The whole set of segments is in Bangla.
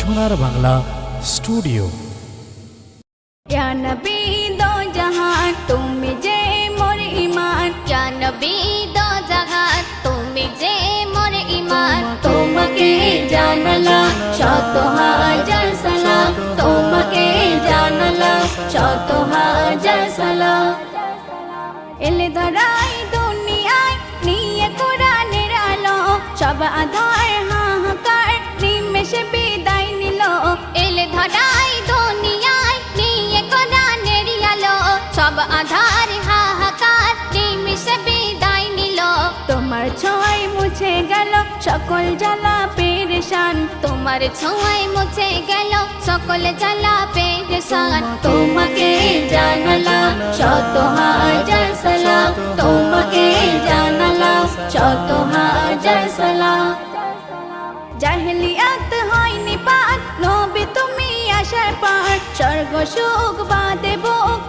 সোনার বাংলা স্টুডিও। জাহান, তুমি যে মোর ইমান জানবি জাহান, তুমি যে মোর ইমান তোমাকে জানলা শত হাজার সালাম। তোমাকে জানলা শত হাজার সালাম। এলে ধরা মুছে গেল, সকল জ্বালা পেরেশান। তোমার ছোঁয়ায় মুছে গেল, সকল জ্বালা পেরেশান। তোমাকে জানালাম শত হাজার সালাম। তোমাকে জানালাম শত হাজার সালাম। জাহেলিয়াত হয়নি পাত নবী তুমি আসার পর। স্বর্গ সুখ বাদে বুক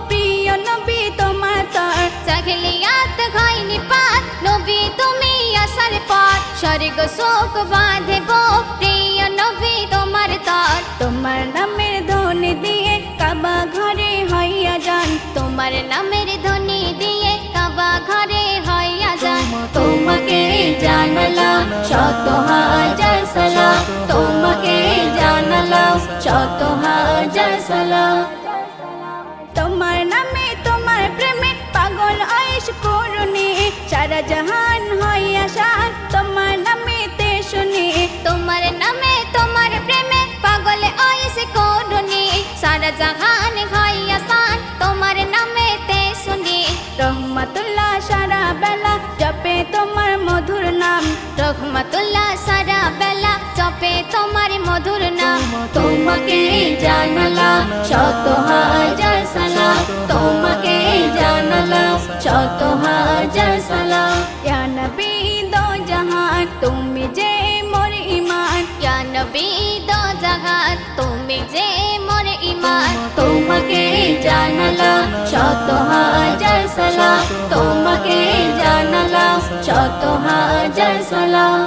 স্বর্গ শোক বাঁধব প্রিয় নবী, তোমার তর। তোমার নামের ধ্বনি দিয়ে কাবা ঘরে হইয়া যান। তোমার নামের ধ্বনি দিয়ে কাবা ঘরে হইয়া যান। তোমাকে জানালাম, শত হাজার সালাম। তোমাকে জানালাম, শত হাজার সালাম। তোমার রহমতুল্লাহ, সারা বেলা চপে তোমার মধুর নাম তোমাকে জানালাম শত হাজার সালাম। তোমাকে জানালাম শত হাজার সালাম। ইয়া নবী দো জাহান, তুমি যে মোর ইমান ইয়া নবী দো জাহান, তুমি যে মোর ইমান তোমাকে জানালাম শত হাজার সালাম। তোমাকে জানালাম শত হাজার সালাম